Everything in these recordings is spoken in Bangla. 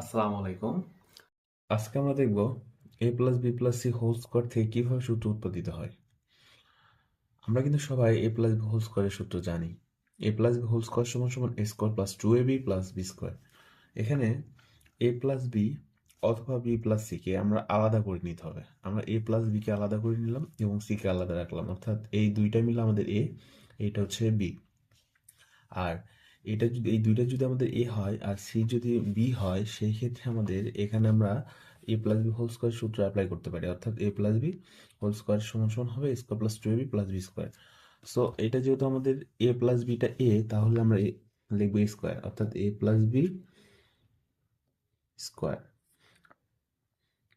আসসালামু আলাইকুম। আজকে আমরা দেখব A plus B plus C whole square থেকে কীভাবে সূত্র উৎপাদিত হয়। আমরা কিন্তু সবাই এ প্লাস বি হোল স্কোয়ারের সূত্র জানি। A plus B whole square সমান সমান A square plus two A B plus B square এখানে এ প্লাস বি অথবা বি প্লাস সি কে আমরা আলাদা করে নিতে হবে। আমরা এ প্লাস বি কে আলাদা করে নিলাম এবং সি কে আলাদা রাখলাম। অর্থাৎ এই দুইটা মিলে আমাদের এ এটা হচ্ছে বি আর এটা যদি, এই দুইটা যদি আমাদের এ হয় আর সি যদি বি হয়, সেই ক্ষেত্রে আমাদের এখানে আমরা A plus B whole square সূত্র অ্যাপ্লাই করতে পারি। অর্থাৎ A plus B whole square সমান সমান হবে square plus two A B plus B square so এটা যেহেতু আমাদের এ প্লাস বিটা এ তাহলে আমরা লিখব এ স্কোয়ার অর্থাৎ A plus B square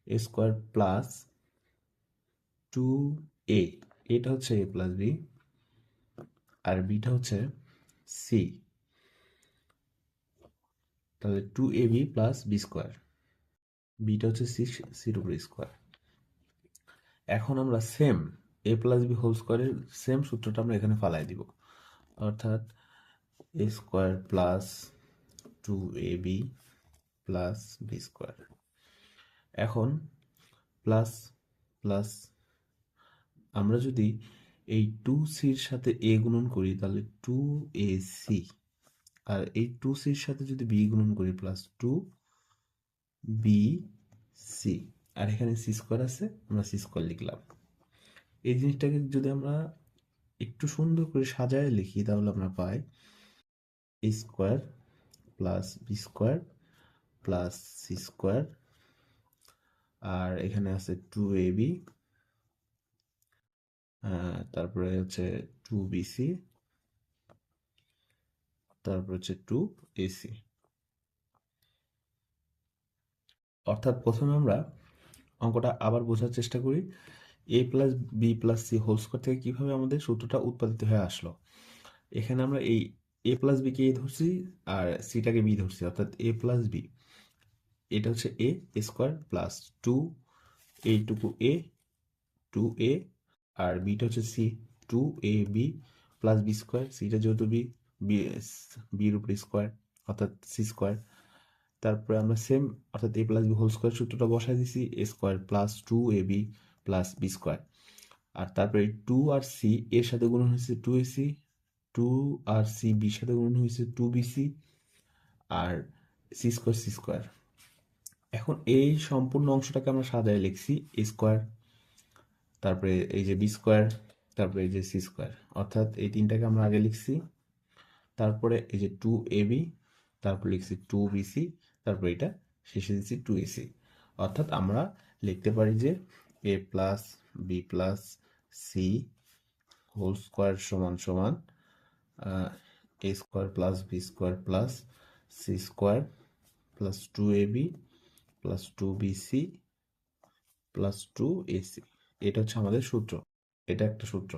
A square plus two A এটা হচ্ছে এ প্লাস বি আর বিটা হচ্ছে সি তাহলে two A B plus B square beta হচ্ছে সি সির উপর স্কোয়ার এখন আমরা same A plus B whole স্কোয়ারের সেম সূত্রটা আমরা এখানে ফালাই দিব। অর্থাৎ A square plus two A B plus B square এখন প্লাস প্লাস আমরা যদি এই টু সির সাথে এ গুণন করি, তাহলে টু এ সি আর এই টু সির সাথে যদি বি গুণন করি প্লাস টু বি সি আর এখানে সি স্কোয়ার আছে, আমরা সি স্কোয়ার লিখলাম। এই জিনিসটাকে যদি আমরা একটু সুন্দর করে সাজায় লিখি, তাহলে আমরা পাই A square plus B square plus C square আর এখানে আছে টু এ বি তারপরে হচ্ছে টু বিসি তারপর হচ্ছে টু এসি অর্থাৎ প্রথমে আমরা অঙ্কটা আবার বোঝার চেষ্টা করি। A plus B plus C whole square থেকে কীভাবে আমাদের সূত্রটা উৎপাদিত হয়ে আসলো। এখানে আমরা এই এ প্লাস বিকে এ ধরছি আর সিটাকে বি ধরছি, অর্থাৎ এ প্লাস বি এটা হচ্ছে এ স্কোয়ার প্লাস টু এইটুকু এ টু এ আর বিটা হচ্ছে C two A B plus B square সিটা যেহেতু বি বি বির উপর স্কোয়ার অর্থাৎ সি স্কোয়ার তারপরে আমরা সেম অর্থাৎ A plus B whole square সূত্রটা বসাই দিছি A square plus two A B plus B square আর তারপরে টু আর সি এর সাথে গুণন হয়েছে টু এ সি টু আর সি বির সাথে গুণন হয়েছে টু বি সি আর সি স্কোয়ার সি স্কোয়ার এখন এই সম্পূর্ণ অংশটাকে আমরা সাজায় লিখছি এ স্কোয়ার তারপরে এই যে বি স্কোয়ার তারপরে এই যে সি স্কোয়ার অর্থাৎ এই তিনটাকে আমরা আগে লিখছি তারপরে এই যে টু এ বি তারপর লিখছি টু বিসি তারপর এটা শেষে দিচ্ছি টু এসি অর্থাৎ আমরা লিখতে পারি যে A plus B plus C whole square সমান সমান A square plus B square plus C square plus two A B plus two BC plus two AC এটা হচ্ছে আমাদের সূত্র। এটা একটা সূত্র।